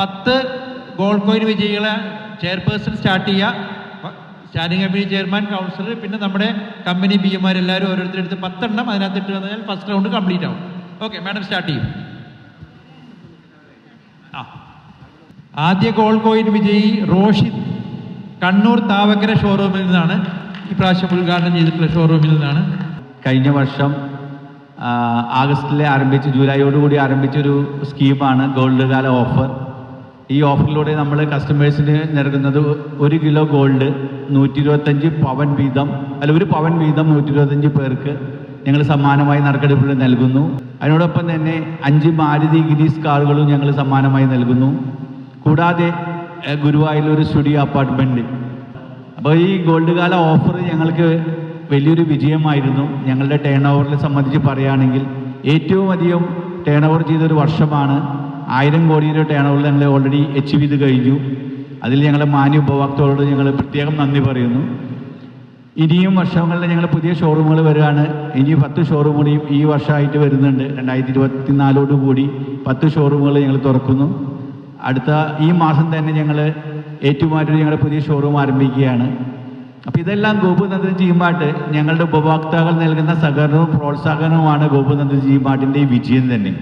പത്ത് gold coin വിജയികളെ chairperson start ചെയ്യുക. സ്റ്റാൻഡിംഗ് കമ്മിറ്റി ചെയർമാൻ കൗൺസിലർ പിന്നെ നമ്മുടെ കമ്പനി ബി എമാർ എല്ലാവരും ഓരോരുത്തരെടുത്ത് പത്തെണ്ണം അതിനകത്ത് ഇട്ട് കഴിഞ്ഞാൽ ഫസ്റ്റ് റൗണ്ട് കംപ്ലീറ്റ് ആവും. ഓക്കെ മാഡം സ്റ്റാർട്ട് ചെയ്യും. ആ. ആദ്യ ഗോൾഡ് കോയിൻ വിജയി റോഷിദ് കണ്ണൂർ താവക്കര ഷോറൂമിൽ നിന്നാണ്. ഈ പ്രാവശ്യം ഉദ്ഘാടനം ചെയ്തിട്ടുള്ള ഷോറൂമിൽ നിന്നാണ്. കഴിഞ്ഞ വർഷം ആഗസ്റ്റിലെ ആരംഭിച്ച് ജൂലൈയോടുകൂടി ആരംഭിച്ചൊരു സ്കീമാണ് ഗോൾഡ് കാല ഓഫർ ഈ ഓഫറിലൂടെ നമ്മൾ കസ്റ്റമേഴ്സിന് നൽകുന്നത് ഒരു കിലോ ഗോൾഡ് നൂറ്റി ഇരുപത്തഞ്ച് പവൻ വീതം അല്ല ഒരു പവൻ വീതം നൂറ്റി ഇരുപത്തഞ്ച് പേർക്ക് ഞങ്ങൾ സമ്മാനമായി നറുക്കെടുപ്പിൽ നൽകുന്നു. അതിനോടൊപ്പം തന്നെ അഞ്ച് മാരുതി ഗിരീസ് കാറുകളും ഞങ്ങൾ സമ്മാനമായി നൽകുന്നു. കൂടാതെ ഗുരുവായൂരിലൊരു സ്റ്റുഡിയോ അപ്പാർട്ട്മെന്റ് അപ്പോൾ ഈ ഗോൾഡ് കാല ഓഫർ ഞങ്ങൾക്ക് വലിയൊരു വിജയമായിരുന്നു. ഞങ്ങളുടെ ടേൺ ഓവറിനെ സംബന്ധിച്ച് പറയുകയാണെങ്കിൽ ഏറ്റവും അധികം ടേൺ ഓവർ ചെയ്തൊരു വർഷമാണ് ആയിരം കോടിയുടെ ഓവർ ഞങ്ങൾ ഓൾറെഡി അച്ചീവ് ചെയ്ത് കഴിഞ്ഞു. അതിൽ ഞങ്ങൾ മാന്യ ഉപഭോക്താക്കളോട് ഞങ്ങൾ പ്രത്യേകം നന്ദി പറയുന്നു. ഇനിയും വർഷങ്ങളിൽ ഞങ്ങൾ പുതിയ ഷോറൂമുകൾ വരികയാണ്. ഇനി പത്ത് ഷോറൂമുകളും ഈ വർഷമായിട്ട് വരുന്നുണ്ട്. രണ്ടായിരത്തി ഇരുപത്തിനാലോട് കൂടി പത്ത് ഷോറൂമുകൾ ഞങ്ങൾ തുറക്കുന്നു. അടുത്ത ഈ മാസം തന്നെ ഞങ്ങൾ ഏറ്റുമാറ്റൂർ ഞങ്ങളുടെ പുതിയ ഷോറൂം ആരംഭിക്കുകയാണ്. അപ്പോൾ ഇതെല്ലാം ഗോപുനന്ദൻ ജീമാട്ട് ഞങ്ങളുടെ ഉപഭോക്താക്കൾ നൽകുന്ന സഹകരണവും പ്രോത്സാഹനവുമാണ് ഗോപുനന്ദൻ ജീമാട്ടിന്റെ വിജയം തന്നെ.